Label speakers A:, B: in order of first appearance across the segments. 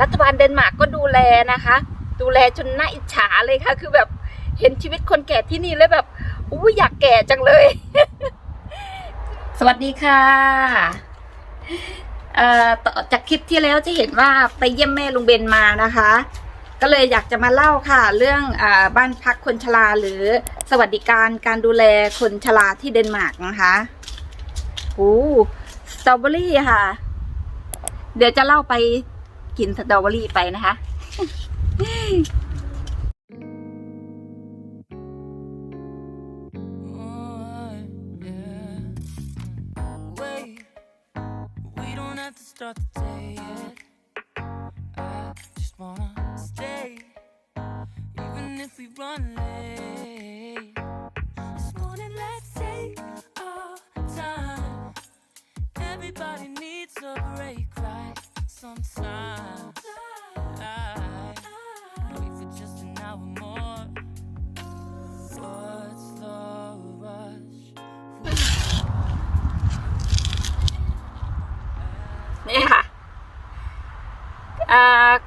A: รัฐบาลเดนมาร์กก็ดูแลนะคะ ดูแลจนน่าอิจฉาเลยค่ะ คือแบบเห็นชีวิตคนแก่ที่นี่แล้วแบบอู้อยากแก่จังเลย สวัสดีค่ะเอ่อต่อจากคลิปที่แล้วจะเห็นว่าไปเยี่ยมแม่ลุงเบนมานะคะ ก็เลยอยากจะมาเล่าค่ะ เรื่องอบ้านพักคนชราหรือสวัสดิการการดูแลคนชราที่เดนมาร์กนะคะโอ้สตรอเบอรี่ค่ะ เดี๋ยวจะเล่าไป กินสตรอเบอรี่ไปนะคะ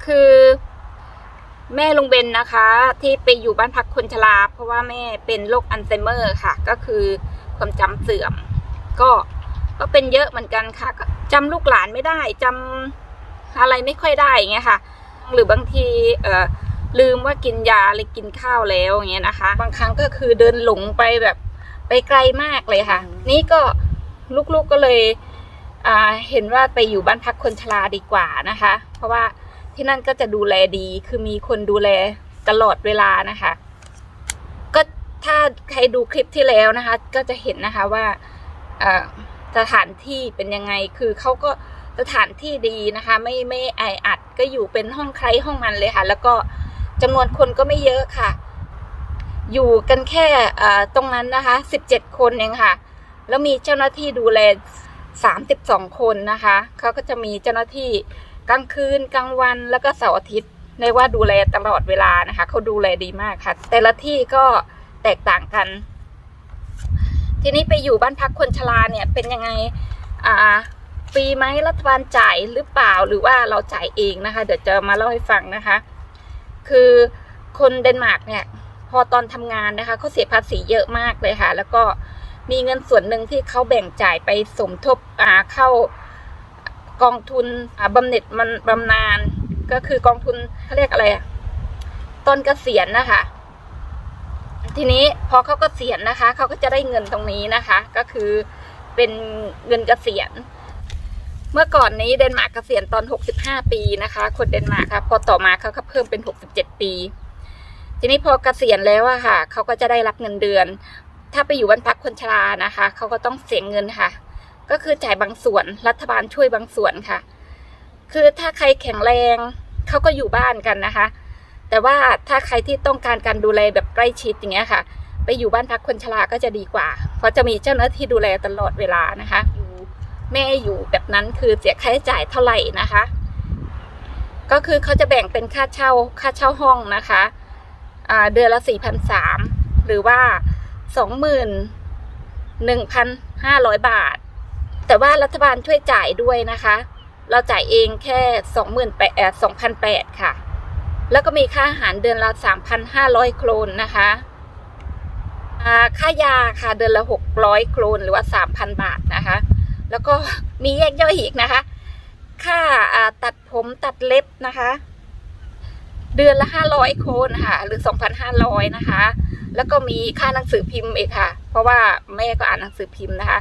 A: คือ แม่ลุงเบนนะคะ ที่ไปอยู่บ้านพักคนชราเพราะว่าแม่เป็นโรคอัลไซเมอร์ค่ะ ก็คือความจำเสื่อม ก็ก็เป็นเยอะเหมือนกันค่ะจำลูกหลานไม่ได้จำอะไรไม่ค่อยได้อย่างเงี้ยค่ะ หรือบางทีเอ่อลืมว่ากินยาหรือกินข้าวแล้วอย่างเงี้ยนะคะ บางครั้งก็คือเดินหลงไปแบบไปไกลมากเลยค่ะ นี่ก็ลูกๆก็เลยเห็นว่าไปอยู่บ้านพักคนชราดีกว่านะคะ เพราะว่า ที่นั่นก็จะดูแลดี คือมีคนดูแลตลอดเวลานะคะ ก็ถ้าใครดูคลิปที่แล้วนะคะ ก็จะเห็นนะคะว่าสถานที่เป็นยังไง คือเขาก็สถานที่ดีนะคะ ไม่ไม่แออัดก็อยู่เป็นห้องใครห้องมันเลยค่ะ แล้วก็จำนวนคนก็ไม่เยอะค่ะ อยู่กันแค่ตรงนั้นนะคะสิบเจ็ดคนเองค่ะ แล้วมีเจ้าหน้าที่ดูแลสามสิบสองคนนะคะเขาก็จะมีเจ้าหน้าที่ กลางคืนกลางวันแล้วก็เสาร์อาทิตย์ในว่าดูแลตลอดเวลานะคะเขาดูแลดีมากค่ะ แต่ละที่ก็แตกต่างกัน ทีนี้ไปอยู่บ้านพักคนชราเนี่ยเป็นยังไงอ่าฟรีไหมรัฐบาลจ่ายหรือเปล่าหรือว่าเราจ่ายเองนะคะ เดี๋ยวจะมาเล่าให้ฟังนะคะ คือคนเดนมาร์กเนี่ย พอตอนทำงานนะคะเขาเสียภาษีเยอะมากเลยค่ะ แล้วก็มีเงินส่วนหนึ่งที่เขาแบ่งจ่ายไปสมทบอ่าเข้า กองทุนอ่าบำเหน็จมันบำนาญก็คือกองทุนเขาเรียกอะไรตอนเกษียณนะคะ ทีนี้พอเขาเกษียณนะคะเขาก็จะได้เงินตรงนี้นะคะ ก็คือเป็นเงินเกษียณ เมื่อก่อนนี้เดนมาร์กเกษียณตอน 65 ปีนะคะ คนเดนมาร์กค่ะพอต่อมาเขาก็เพิ่มเป็น 67 ปี ทีนี้พอเกษียณแล้วอะค่ะเขาก็จะได้รับเงินเดือน ถ้าไปอยู่บ้านพักคนชรานะคะเขาก็ต้องเสียเงินค่ะ ก็คือจ่ายบางส่วนรัฐบาลช่วยบางส่วนค่ะ คือถ้าใครแข็งแรงเขาก็อยู่บ้านกันนะคะ แต่ว่าถ้าใครที่ต้องการการดูแลแบบใกล้ชิดอย่างเงี้ยค่ะ ไปอยู่บ้านพักคนชราก็จะดีกว่า เพราะจะมีเจ้าหน้าที่ดูแลตลอดเวลานะคะ อยู่แม่อยู่แบบนั้นคือเสียค่าใช้จ่ายเท่าไหร่นะคะ ก็คือเขาจะแบ่งเป็นค่าเช่าค่าเช่าห้องนะคะเดือนละสี่พันสามหรือว่าสองหมื่นหนึ่งพันห้าร้อยบาท แต่ว่ารัฐบาลช่วยจ่ายด้วยนะคะ เราจ่ายเองแค่สองหมื่นแปดสองพันแปดค่ะ แล้วก็มีค่าอาหารเดือนละสามพันห้าร้อยโครนนะคะค่ายาค่ะเดือนละหกร้อยโครนหรือว่าสามพันบาทนะคะ แล้วก็มีแยกย่อยอีกนะคะ ค่าอ่าตัดผมตัดเล็บนะคะ เดือนละห้าร้อยโครนค่ะ หรือสองพันห้าร้อยนะคะ แล้วก็มีค่าหนังสือพิมพ์อีกค่ะ เพราะว่าแม่ก็อ่านหนังสือพิมพ์นะคะ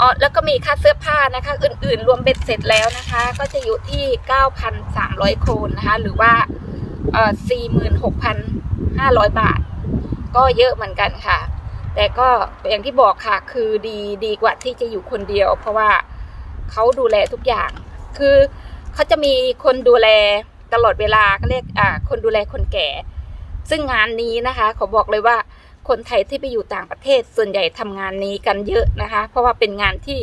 A: อ๋อแล้วก็มีค่าเสื้อผ้านะคะ อื่นๆ รวมเบ็ดเสร็จแล้วนะคะ ก็จะอยู่ที่เก้าพันสามร้อยโครนนะคะ หรือว่าเอ่อสี่หมื่นหกพันห้าร้อยบาท ก็เยอะเหมือนกันค่ะ แต่ก็อย่างที่บอกค่ะ คือดีดีกว่าที่จะอยู่คนเดียว เพราะว่าเขาดูแลทุกอย่าง คือเขาจะมีคนดูแลตลอดเวลาก็เรียกอ่าคนดูแลคนแก่ ซึ่งงานนี้นะคะ ขอบอกเลยว่า คนไทยที่ไปอยู่ต่างประเทศส่วนใหญ่ทำงานนี้กันเยอะนะคะ เพราะว่าเป็นงานที่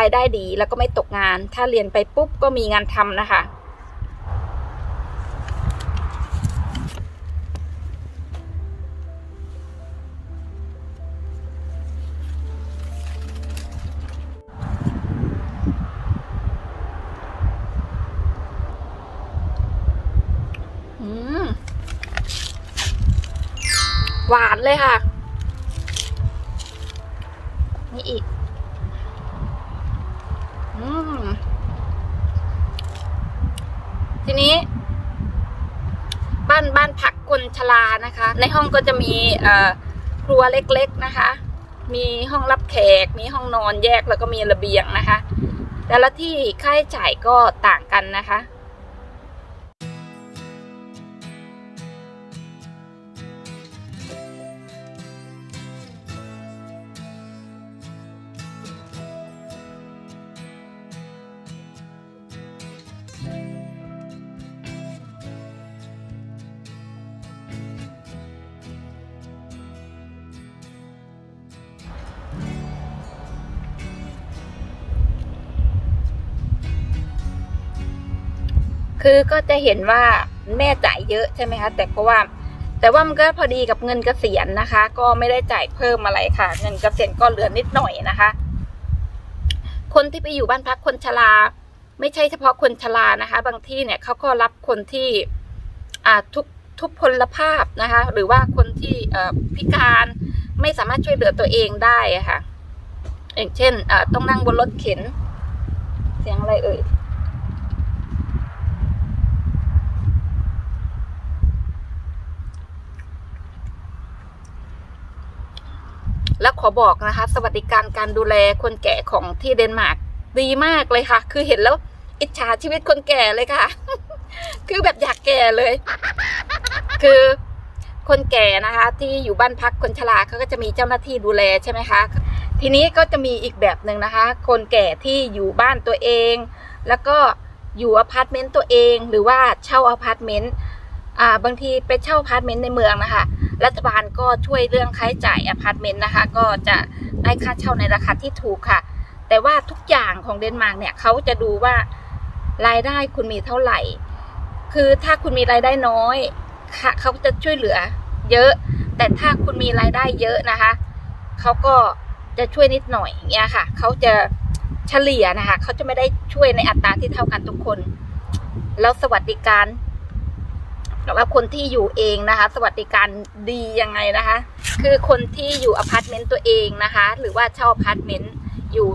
A: รายได้ดีแล้วก็ไม่ตกงาน ถ้าเรียนไปปุ๊บก็มีงานทำนะคะ หวานเลยค่ะ นี่อีก อืม ทีนี้ บ้านบ้านพักคนชรานะคะ ในห้องก็จะมีอ่อครัวเล็กๆนะคะ มีห้องรับแขก มีห้องนอนแยกแล้วก็มีระเบียงนะคะ แต่ละที่ค่าใช้จ่ายก็ต่างกันนะคะ คือก็จะเห็นว่าแม่จ่ายเยอะใช่ไหมคะ แต่เพราะว่า แต่ว่ามันก็พอดีกับเงินเกษียณนะคะ ก็ไม่ได้จ่ายเพิ่มอะไรค่ะ เงินเกษียณก็เหลือนิดหน่อยนะคะ คนที่ไปอยู่บ้านพักคนชราไม่ใช่เฉพาะคนชรานะคะ บางที่เนี่ยเขาก็รับคนที่อ่าทุกทุกพลภาพนะคะ หรือว่าคนที่พิการไม่สามารถช่วยเหลือตัวเองได้ะค่ะอย่างเช่นต้องนั่งบนรถเข็น เสียงอะไรเอ่ย แล้วขอบอกนะคะ สวัสดิการการดูแลคนแก่ของที่เดนมาร์กดีมากเลยค่ะ คือเห็นแล้วอิจฉาชีวิตคนแก่เลยค่ะ คือแบบอยากแก่เลย คือคนแก่นะคะ ที่อยู่บ้านพักคนชราเขาก็จะมีเจ้าหน้าที่ดูแลใช่ไหมคะ ทีนี้ก็จะมีอีกแบบหนึ่งนะคะ คนแก่ที่อยู่บ้านตัวเอง แล้วก็อยู่อพาร์ตเมนต์ตัวเอง หรือว่าเช่าอพาร์ตเมนต์ อ่า บางทีไปเช่าอพาร์ตเมนต์ในเมืองนะคะ รัฐบาลก็ช่วยเรื่องค่าใช้จ่ายอพาร์ตเมนต์นะคะ ก็จะได้ค่าเช่าในราคาที่ถูกค่ะ แต่ว่าทุกอย่างของเดนมาร์กเนี่ยเขาจะดูว่ารายได้คุณมีเท่าไหร่ คือถ้าคุณมีรายได้น้อยค่ะเขาจะช่วยเหลือ เยอะ แต่ถ้าคุณมีรายได้เยอะนะคะเขาก็จะช่วยนิดหน่อยอย่างเงี้ยค่ะเขาจะเฉลี่ยนะคะเขาจะไม่ได้ช่วยในอัตราที่เท่ากันทุกคน แล้วสวัสดิการ สำหรับคนที่อยู่เองนะคะ สวัสดิการดียังไงนะคะ คือคนที่อยู่อพาร์ตเมนต์ตัวเองนะคะ หรือว่าเช่าอพาร์ตเมนต์อยู่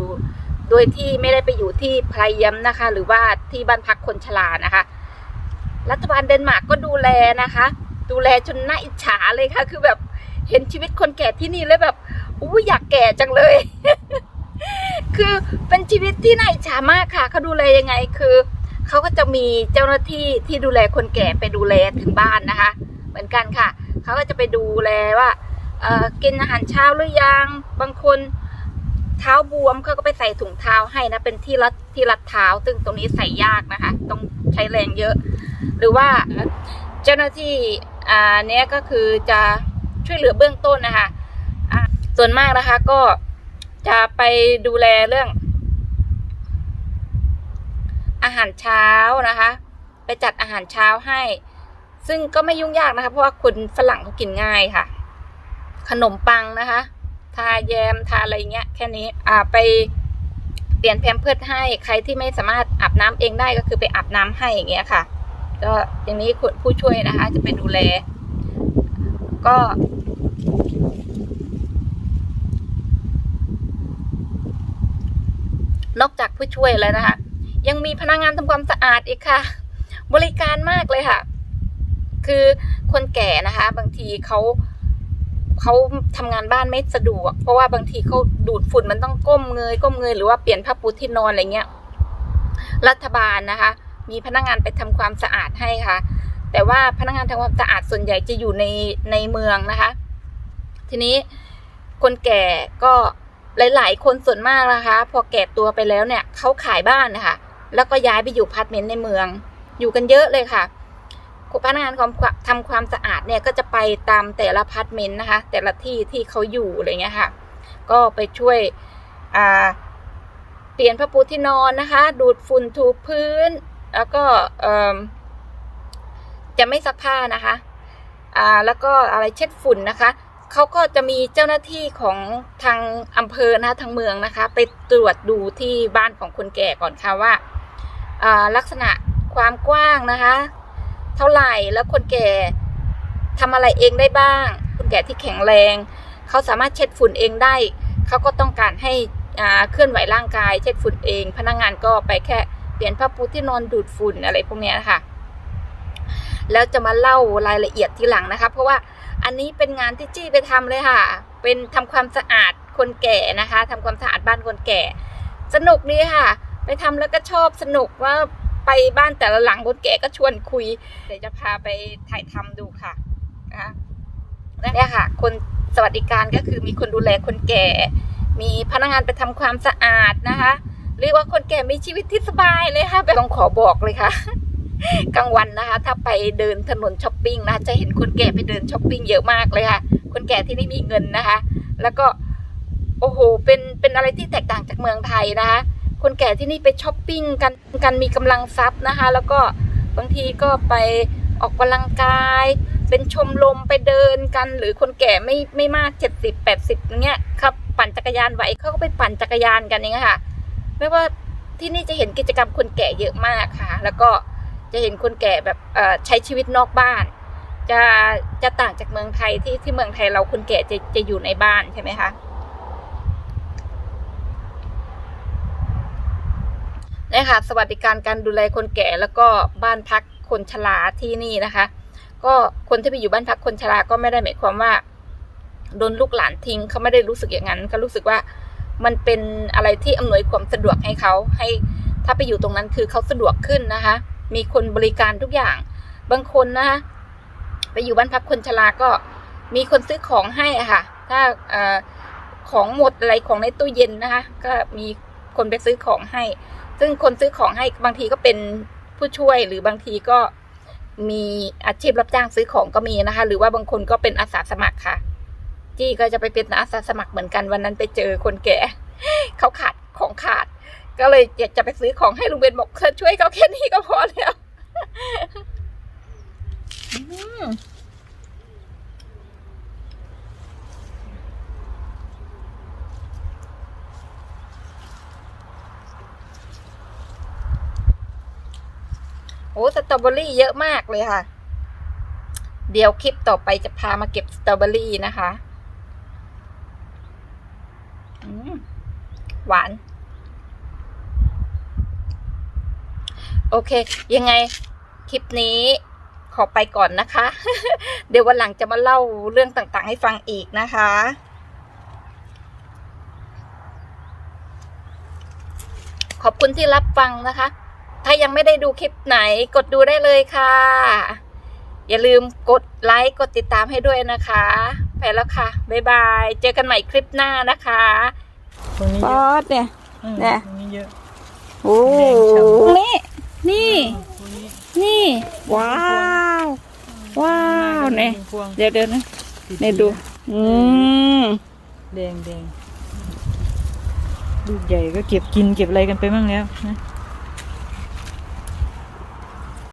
A: โดยที่ไม่ได้ไปอยู่ที่ไพรยมนะคะ หรือว่าที่บ้านพักคนชรานะคะ รัฐบาลเดนมาร์กก็ดูแลนะคะ ดูแลจนน่าอิจฉาเลยค่ะ คือแบบเห็นชีวิตคนแก่ที่นี่แล้วแบบอู้อยากแก่จังเลย คือเป็นชีวิตที่น่าอิจฉามากค่ะเขาดูแลยังไงคือ เขาก็จะมีเจ้าหน้าที่ที่ดูแลคนแก่ไปดูแลถึงบ้านนะคะ เหมือนกันค่ะ เขาก็จะไปดูแลว่ากินอาหารเช้าหรือยังบางคนเท้าบวมเขาก็ไปใส่ถุงเท้าให้นะเป็นที่รัดที่รัดเท้า ซึ่งตรงนี้ใส่ยากนะคะ ต้องใช้แรงเยอะ หรือว่าเจ้าหน้าที่อ่าเนี้ยก็คือจะช่วยเหลือเบื้องต้นนะคะส่วนมากนะคะก็จะไปดูแลเรื่อง อาหารเช้านะคะ ไปจัดอาหารเช้าให้ ซึ่งก็ไม่ยุ่งยากนะคะ เพราะว่าคนฝรั่งเขากินง่ายค่ะ ขนมปังนะคะ ทาแยมทาอะไรเงี้ย แค่นี้อ่าไปเปลี่ยนแพมเพิร์ดให้ใครที่ไม่สามารถอาบน้ำเองได้ก็คือไปอาบน้ำให้อย่างเงี้ยค่ะ ก็อย่างนี้คุณผู้ช่วยนะคะ จะไปดูแล ก็ นอกจากผู้ช่วยแล้วนะคะ ยังมีพนักงานทำความสะอาดอีกค่ะ บริการมากเลยค่ะ คือคนแก่นะคะ บางทีเขาเขาทำงานบ้านไม่สะดวก เพราะว่าบางทีเขาดูดฝุ่นมันต้องก้มเงยก้มเงยหรือว่าเปลี่ยนผ้าปูที่นอนอะไรเงี้ย รัฐบาลนะคะ มีพนักงานไปทำความสะอาดให้ค่ะ แต่ว่าพนักงานทำความสะอาดส่วนใหญ่จะอยู่ในในเมืองนะคะ ทีนี้คนแก่ก็หลาย ๆ คนส่วนมากนะคะ พอแก่ตัวไปแล้วเนี่ยเขาขายบ้านนะคะ แล้วก็ย้ายไปอยู่พาร์ทเมนต์ในเมือง อยู่กันเยอะเลยค่ะพนักงานความทำความสะอาดเนี่ยก็จะไปตามแต่ละพาร์ทเมนต์นะคะ แต่ละที่ที่เขาอยู่อะไรเงี้ยค่ะ ก็ไปช่วยเปลี่ยนผ้าปูที่นอนนะคะ ดูดฝุ่นถูพื้น แล้วก็จะไม่ซักผ้านะคะแล้วก็อะไรเช็ดฝุ่นนะคะเขาก็จะมีเจ้าหน้าที่ของทางอำเภอนะคะทางเมืองนะคะ ไปตรวจดูที่บ้านของคนแก่ก่อนค่ะว่า ลักษณะความกว้างนะคะ เท่าไหร่แล้วคนแก่ทำอะไรเองได้บ้างคุณแก่ที่แข็งแรง เขาสามารถเช็ดฝุ่นเองได้ เขาก็ต้องการให้เคลื่อนไหวร่างกาย เช็ดฝุ่นเอง พนักงานก็ไปแค่เปลี่ยนผ้าปูที่นอนดูดฝุ่นอะไรพวกนี้นะคะแล้วจะมาเล่ารายละเอียดทีหลังนะคะ เพราะว่าอันนี้เป็นงานที่จี้ไปทำเลยค่ะ เป็นทำความสะอาดคนแก่นะคะทำความสะอาดบ้านคนแก่ สนุกดีค่ะ ไปทำแล้วก็ชอบสนุกว่าไปบ้านแต่ละหลังคนแก่ก็ชวนคุยเดี๋ยวจะพาไปถ่ายทำดูค่ะนะคะเนี่ยค่ะ คนสวัสดิการก็คือมีคนดูแลคนแก่ มีพนักงานไปทำความสะอาดนะคะ เรียกว่าคนแก่มีชีวิตที่สบายเลยค่ะไปต้องขอบอกเลยค่ะกลางวันนะคะ ถ้าไปเดินถนนช้อปปิ้งนะจะเห็นคนแก่ไปเดินช้อปปิ้งเยอะมากเลยค่ะ คนแก่ที่นี่มีเงินนะคะ แล้วก็ โอ้โหเป็นเป็นอะไรที่แตกต่างจากเมืองไทยนะคะ คนแก่ที่นี่ไปช้อปปิ้งกันกันมีกำลังทรัพย์นะคะ แล้วก็บางทีก็ไปออกกำลังกาย เป็นชมรมไปเดินกัน หรือคนแก่ไม่ไม่มากเจ็ดสิบแปดสิบเงี้ยครับปั่นจักรยานไหวเขาก็ไปปั่นจักรยานกันอย่างเงี้ยค่ะ ไม่ว่าที่นี่จะเห็นกิจกรรมคนแก่เยอะมากค่ะ แล้วก็จะเห็นคนแก่แบบใช้ชีวิตนอกบ้าน จะจะต่างจากเมืองไทยที่ที่เมืองไทยเราคนแก่จะจะอยู่ในบ้านใช่ไหมคะ เนี่ยค่ะสวัสดิการการดูแลคนแก่แล้วก็บ้านพักคนชราที่นี่นะคะ ก็คนที่ไปอยู่บ้านพักคนชราก็ไม่ได้หมายความว่าโดนลูกหลานทิ้งเขาไม่ได้รู้สึกอย่างนั้นก็รู้สึกว่ามันเป็นอะไรที่อำนวยความสะดวกให้เขาให้ถ้าไปอยู่ตรงนั้นคือเขาสะดวกขึ้นนะคะ มีคนบริการทุกอย่าง บางคนนะคะไปอยู่บ้านพักคนชราก็มีคนซื้อของให้อะค่ะ ถ้าอของหมดอะไรของในตู้เย็นนะคะ ก็มีคนไปซื้อของให้ ซึ่งคนซื้อของให้บางทีก็เป็นผู้ช่วยหรือบางทีก็มีอาชีพรับจ้างซื้อของก็มีนะคะ หรือว่าบางคนก็เป็นอาสาสมัครค่ะจี้ก็จะไปเป็นอาสาสมัครเหมือนกันวันนั้นไปเจอคนแก่เขาขาดของขาด ก็เลยอยากจะไปซื้อของให้ลุงเบนบอกเธอช่วยเขาแค่นี้ก็พอแล้วอืมโอ้ สตรอเบอรี่เยอะมากเลยค่ะ เดี๋ยวคลิปต่อไปจะพามาเก็บสตรอเบอรี่นะคะหวาน โอเค ยังไงคลิปนี้ขอไปก่อนนะคะ เดี๋ยววันหลังจะมาเล่าเรื่องต่างๆ ให้ฟังอีกนะคะ ขอบคุณที่รับฟังนะคะ ถ้ายังไม่ได้ดูคลิปไหนกดดูได้เลยค่ะ อย่าลืมกดไลค์กดติดตามให้ด้วยนะคะ ไปแล้วค่ะ บ๊ายบาย เจอกันใหม่คลิปหน้านะคะ
B: ตรงนี้
A: ป๊
B: เย
A: อ
B: อะ
A: ดเนี่ย
B: อืม
A: เนี่ย
B: ตรงนี้เยอะ
A: โอ้
B: แดงฉ่ำ
A: นี่ นี่
B: ตรงนี้
A: นี่ ว้าว ว้าวเนี่ย
B: พวง
A: เดี๋ยวเดี๋ยวนะ
B: ติ
A: เนี่ยดู อืม
B: แดงแดงลูกใหญ่ก็เก็บกินเก็บอะไรกันไปบ้างแล้วนะ